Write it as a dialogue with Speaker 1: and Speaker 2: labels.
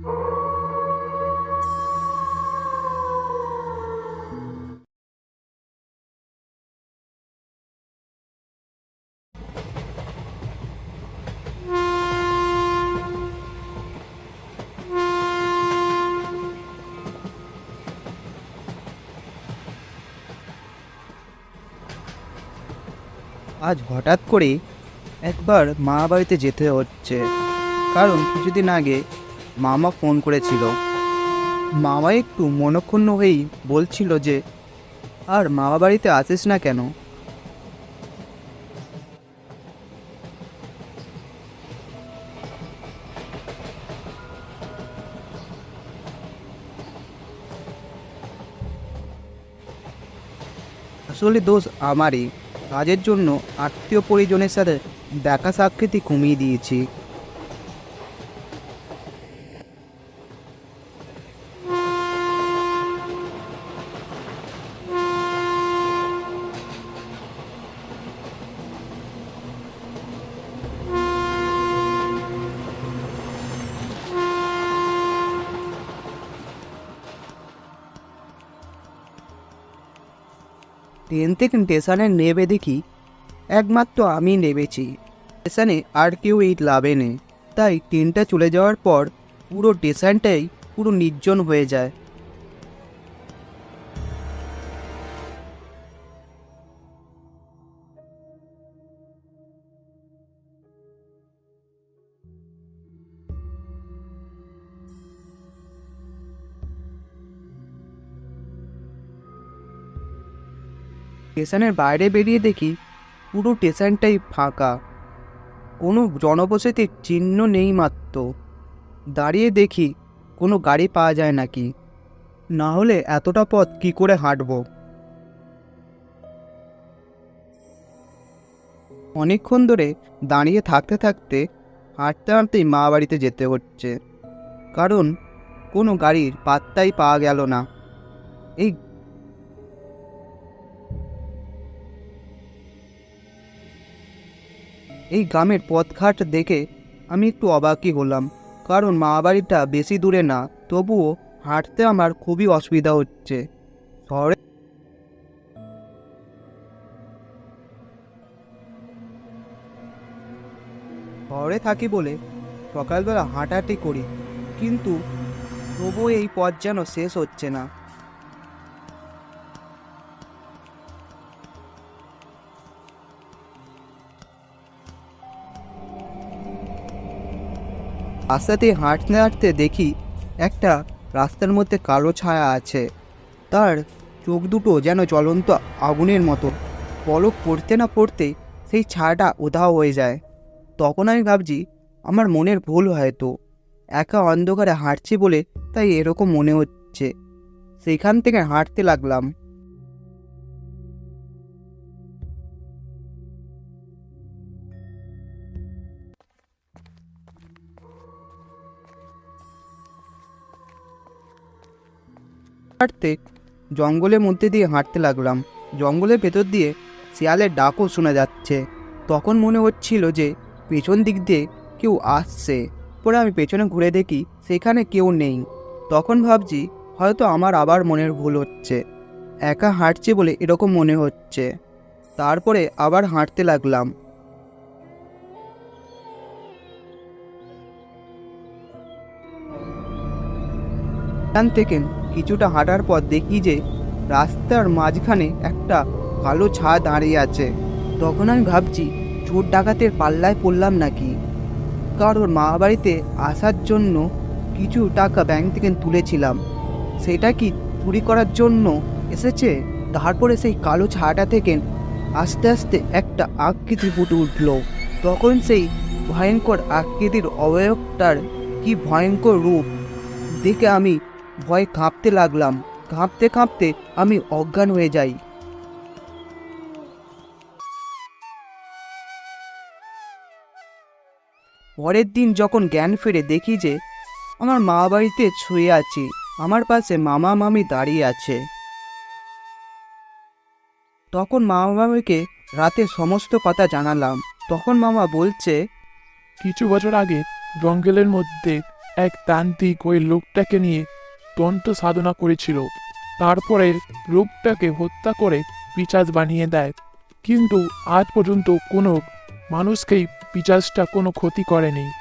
Speaker 1: আজ হঠাৎ করে একবার মা বাড়িতে যেতে হচ্ছে। কারণ কিছুদিন আগে মামা ফোন করেছিল। মামা একটু মনক্ষুণ্ণ হয়েই বলছিল যে, আর মামা বাড়িতে আসিস না কেন? আসলে দোষ আমারই। কাজের জন্য আত্মীয় পরিজনের সাথে দেখা সাক্ষাৎই কমিয়ে দিয়েছি। ট্রেন থেকে স্টেশনে নেবে দেখি। একমাত্র আমি নেবেছি। স্টেশনে আর কেউ এই লাভে নেই। তাই ট্রেনটা চলে যাওয়ার পর পুরো স্টেশনটাই পুরো নির্জন হয়ে যায়। স্টেশনের বাইরে বেরিয়ে দেখি পুরো স্টেশনটাই ফাঁকা। কোনো জনবসতির চিহ্ন নেই মাত্র। দাঁড়িয়ে দেখি কোনো গাড়ি পাওয়া যায় নাকি। না হলে এতটা পথ কি করে হাঁটব? অনেকক্ষণ ধরে দাঁড়িয়ে থাকতে থাকতে হাঁটতে হাঁটতেই মা বাড়িতে যেতে হচ্ছে। কারণ কোনো গাড়ির পাত্তাই পাওয়া গেল না। এই এই গ্রামের পথঘাট দেখে আমি একটু অবাকই হলাম, কারণ মা বাড়িটা বেশি দূরে না, তবুও হাঁটতে আমার খুবই অসুবিধা হচ্ছে। শহরে শহরে থাকি বলে সকালবেলা হাঁটাহাঁটি করি, কিন্তু তবুও এই পথ যেন শেষ হচ্ছে না। রাস্তাতে হাঁটতে হাঁটতে দেখি একটা রাস্তার মধ্যে কালো ছায়া আছে। তার চোখ দুটো যেন জ্বলন্ত আগুনের মতো। পলক পড়তে না পড়তে সেই ছায়াটা উধাও হয়ে যায়। তখন আমি ভাবছি, আমার মনের ভুল হয়তো। একা অন্ধকারে হাঁটছি বলে তাই এরকম মনে হচ্ছে। সেখান থেকে হাঁটতে লাগলাম। হাঁটতে জঙ্গলের মধ্যে দিয়ে হাঁটতে লাগলাম। জঙ্গলের ভেতর দিয়ে শিয়ালের ডাকও শোনা যাচ্ছে। তখন মনে হচ্ছিল যে পেছন দিক দিয়ে কেউ আসছে। পরে আমি পেছনে ঘুরে দেখি সেখানে কেউ নেই। তখন ভাবছি হয়তো আমার আবার মনের ভুল হচ্ছে। একা হাঁটছে বলে এরকম মনে হচ্ছে। তারপরে আবার হাঁটতে লাগলাম। থেকে কিছুটা হাঁটার পর দেখি যে রাস্তার মাঝখানে একটা কালো ছা দাঁড়িয়ে আছে। তখন আমি ভাবছি, চোর ডাকাতের পাল্লায় পড়লাম নাকি? কারণ মা বাড়িতে আসার জন্য কিছু টাকা ব্যাংক থেকে তুলেছিলাম। সেটা কি চুরি করার জন্য এসেছে? তারপরে সেই কালো ছাটা থেকে আস্তে আস্তে একটা আকৃতি ফুটে উঠল। তখন সেই ভয়ঙ্কর আকৃতির অবয়বটার কি ভয়ঙ্কর রূপ দেখে আমি ভয়ে কাঁপতে লাগলাম। কাঁপতে কাঁপতে আমি অজ্ঞান হয়ে যাই। পরের দিন যখন জ্ঞান ফিরে দেখি যে, আমার মা বাড়িতে শুয়ে আছি, আমার পাশে মামা মামি দাঁড়িয়ে আছে। তখন মামা মামিকে রাতে সমস্ত কথা জানালাম। তখন মামা বলছে,
Speaker 2: কিছু বছর আগে জঙ্গলের মধ্যে এক তান্ত্রিক ওই লোকটাকে নিয়ে তন্ত্র সাধনা করেছিল। তারপরে রূপটাকে হত্যা করে পিচাজ বানিয়ে দেয়। কিন্তু আজ পর্যন্ত কোনো মানুষকেই পিচাজটা কোনো ক্ষতি করেনি।